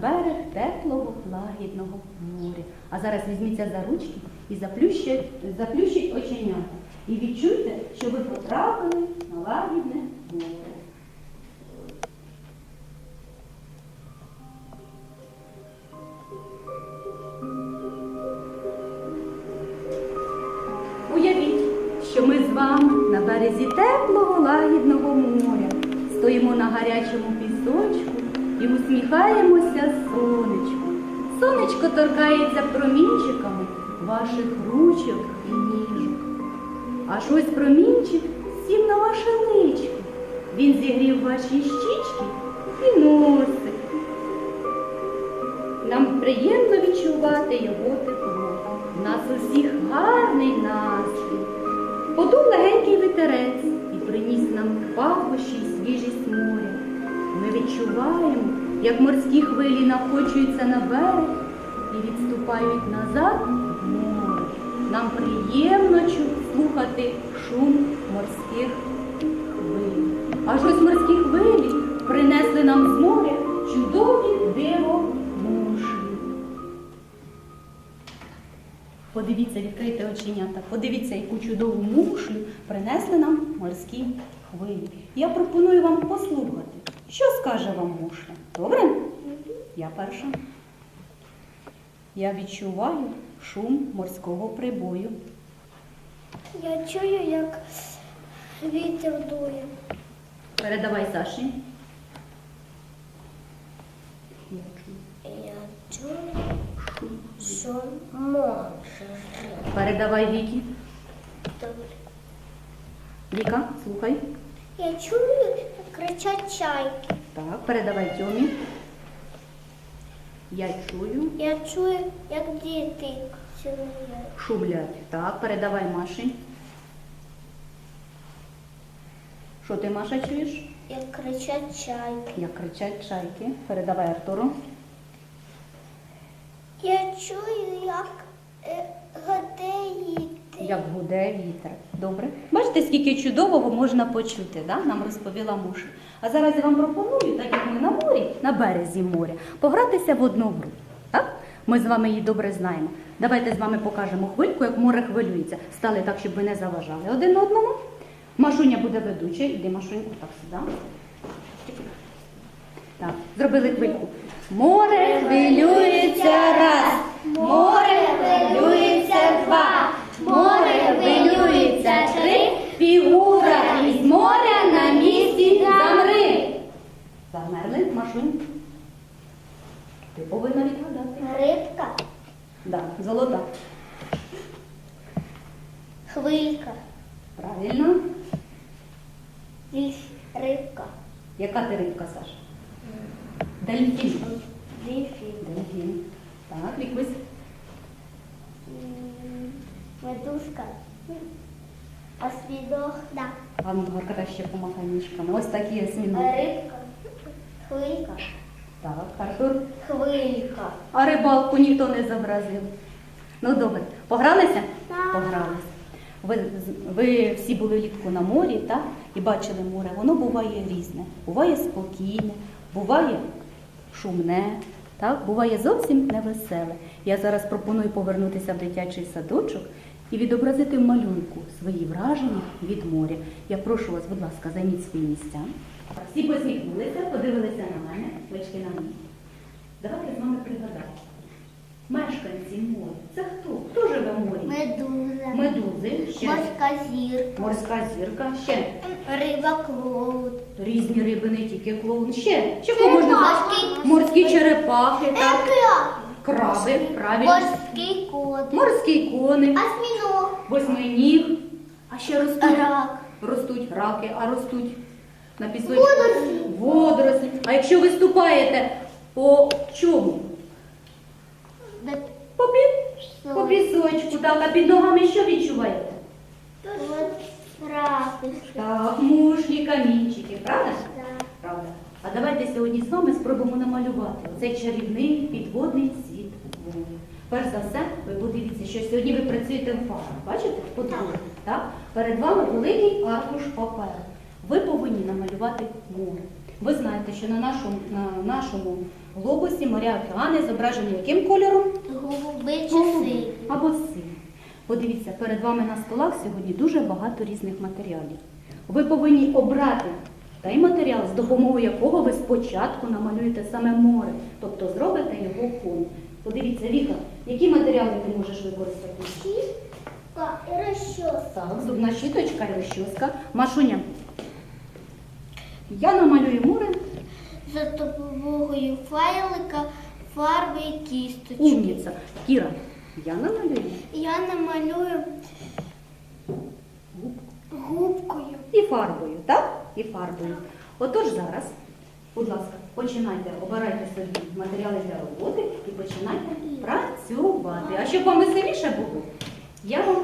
берег теплого лагідного моря. А зараз візьміться за ручки і заплющіть, заплющіть оченята. І відчуйте, що ви потрапили на лагідне море. Уявіть, що ми з вами на березі теплого лагідного моря стоїмо на гарячому пісочку і усміхаємося сонечку. Сонечко торкається промінчиками ваших ручок і ніжок. Аж ось промінчик сів на ваше личко. Він зігрів ваші щічки і носик. Нам приємно відчувати його тепло. Нас усіх гарний настрій. Подув легенький вітерець і приніс нам пахощі й свіжість моря. Ми відчуваємо, як морські хвилі навкочуються на берег і відступають назад в море. Нам приємно слухати шум морських хвиль. Аж ось морські хвилі принесли нам з моря чудові диво мушлі. Подивіться, відкрийте оченята. Подивіться, яку чудову мушлю принесли нам морські хвилі. Я пропоную вам послухати, що скаже вам мушля. Добре? Я перша. Я відчуваю шум морського прибою. Я чую, як вітер дує. Передавай Саші. Я чую. Що може. Передавай Вікі. Добре. Віка, слухай. Я чую, кричать чайки. Так, передавай Тьомі. Я чую. Я чую, як діти цілують. Шумлять. Так, передавай Маші. Що ти, Маша, чуєш? Як кричать чайки. Як кричать чайки. Передавай Артуру. Я чую, як е, гадеїти. Як гуде вітер. Добре. Бачите, скільки чудового можна почути, да? нам розповіла Муша. А зараз я вам пропоную, так як ми на морі, на березі моря, погратися в одну гру. Так? Ми з вами її добре знаємо. Давайте з вами покажемо хвильку, як море хвилюється. Стали так, щоб ви не заважали один одному. Машуня буде ведуча. Іди, Машуньку, так сюди. Так, зробили хвильку. Море хвилюється раз, море хвилюється more рибка, хвилька, Так, Артур. хвилька. А рибалку ніхто не зобразив. Ну добре, погралися? Так. Погралися. Ви, ви всі були влітку на морі, так? І бачили море. Воно буває різне. Буває спокійне, буває шумне, так? буває зовсім невеселе. Я зараз пропоную повернутися в дитячий садочок і відобразити в малюнку свої враження від моря. Я прошу вас, будь ласка, займіть свої місця. Всі посміхнулися, подивилися на мене, очки на мені. Давайте з вами пригадаємо. Мешканці моря. Це хто? Хто живе в морі? Медуза, Медузи, ще морська зірка, морська зірка, ще риба клоун, різні риби, не тільки клоун. Ще чого можна? Черепахи. Морські черепахи, так? краби, правильно. морський кот, Морський коник, осьміног, восьминіг. А ще ростуть? Рак. Ростуть раки, а ростуть на пісочку. Водорослі. Водорослі. А якщо ви ступаєте по чому? По, пі... по пісочку, так, а під ногами що відчуваєте? Так, мушлі, камінчики, правда? Так. Правда. А давайте сьогодні з вами спробуємо намалювати цей чарівний підводний світ. Перш за все, ви подивіться, що сьогодні ви працюєте в фарбах. Бачите? Подводні. Так? Перед вами великий аркуш паперу. Ви повинні намалювати море. Ви знаєте, що на нашому, на нашому глобусі моря океани зображені яким кольором? Голуби чи сині? або синій. Подивіться, перед вами на столах сьогодні дуже багато різних матеріалів. Ви повинні обрати той матеріал, з допомогою якого ви спочатку намалюєте саме море, тобто зробите його фон. Подивіться, Віка, які матеріали ти можеш використати? Щітка і розчоска. Так, зубна щіточка і розчоска. Машуня. Я намалюю море. За допомогою файлика, фарби і кісточки. Умніця. Кіра, я намалюю. Я намалюю губкою. І фарбою, так? І фарбою. Отож зараз, будь ласка, починайте, обирайте собі матеріали для роботи і починайте працювати. А щоб вам веселіше було, я вам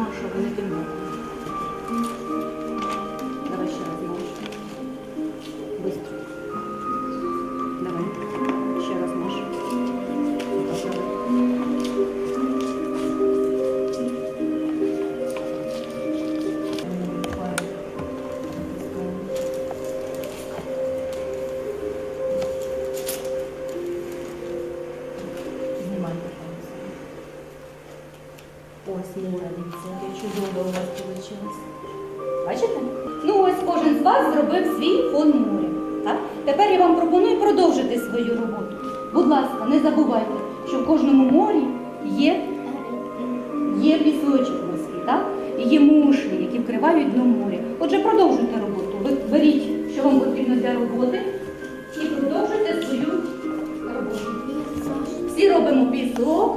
Маша, ви не тим Море, дивіться, у вас вийшло. Бачите? Ну ось кожен з вас зробив свій фон моря. Так? Тепер я вам пропоную продовжити свою роботу. Будь ласка, не забувайте, що в кожному морі є, є пісочок морський, так? І є мушлі, які вкривають дно моря. Отже, продовжуйте роботу. Ви беріть, що вам потрібно для роботи, і продовжуйте свою роботу. Всі робимо пісок.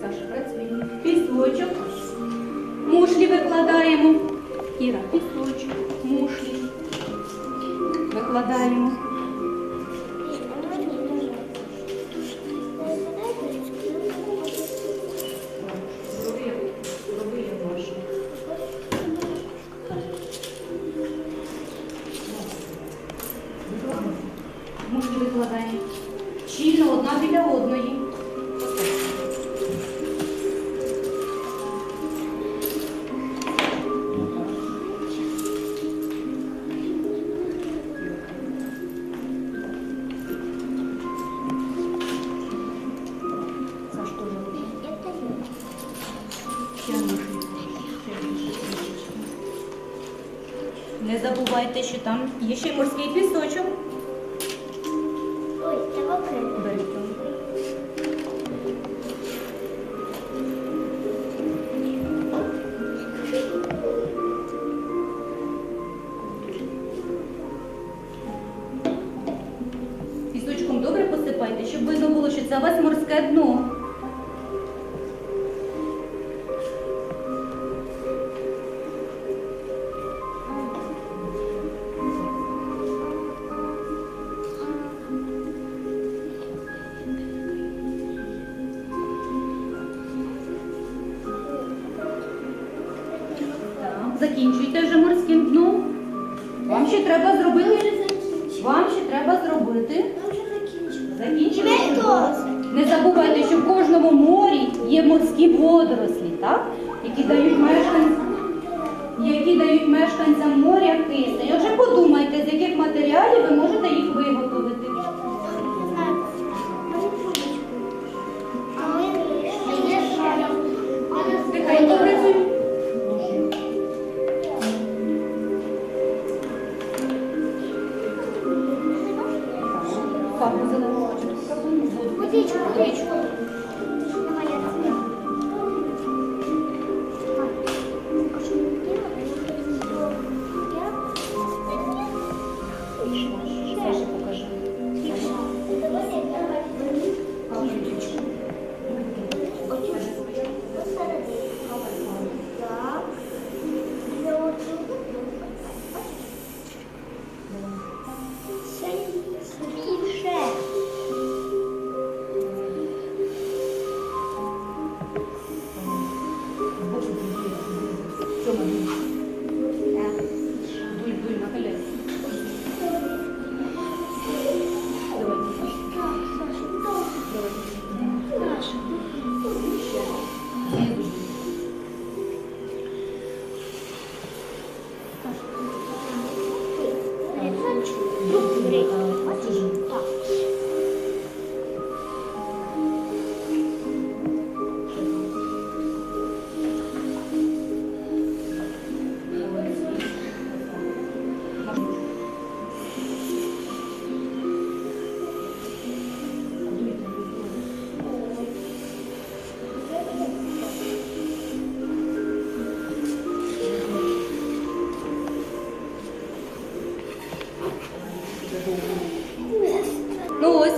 Саша, працює. Пісочок. Викладаємо. і пісочок, мушлі. Викладаємо. Забувайте, що там є ще морський пісочок. Ой, треба крити. Пісочком добре посипайте, щоб видно було, що це у вас морське дно. Не забувайте, що в кожному морі є морські водорослі, так? які дають мешканцям, які дають мешканцям моря кисень. Отже, подумайте, з яких матеріалів ви можете Тьома,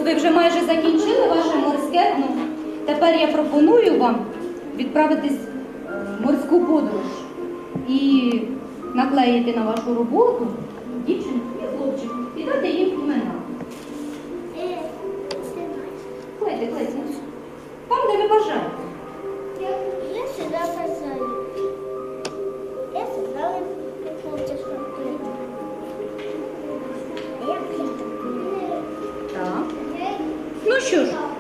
ви вже майже закінчили ваше морське дно. Тепер я пропоную вам відправитись в морську подорож і наклеїти на вашу роботу дівчинку і хлопчик і дати їм імена. Клейте, клейте. Там, де ви бажаєте. Я сюда поставлю.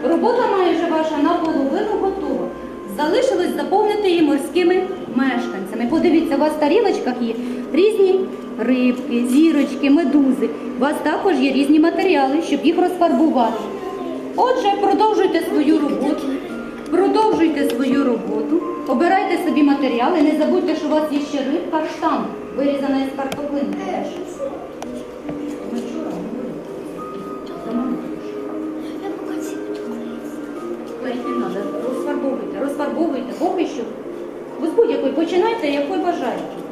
Робота майже ваша наполовину готова. Залишилось заповнити її морськими мешканцями. Подивіться, у вас в тарілочках є різні рибки, зірочки, медузи. У вас також є різні матеріали, щоб їх розфарбувати. Отже, продовжуйте свою роботу. Продовжуйте свою роботу, обирайте собі матеріали, не забудьте, що у вас є ще рибка штам, вирізана із картоплини. Що. Ви з будь-якої починайте, якої бажаєте.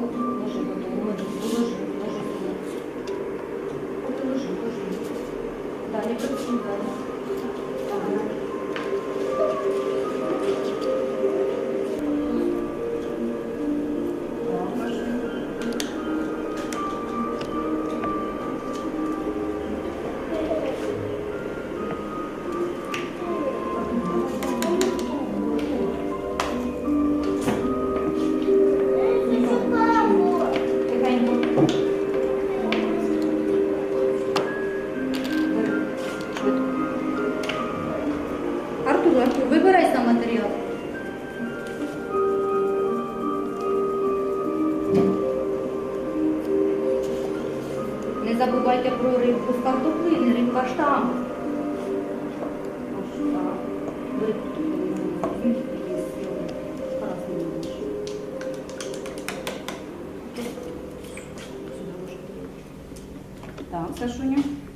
може бути. Так,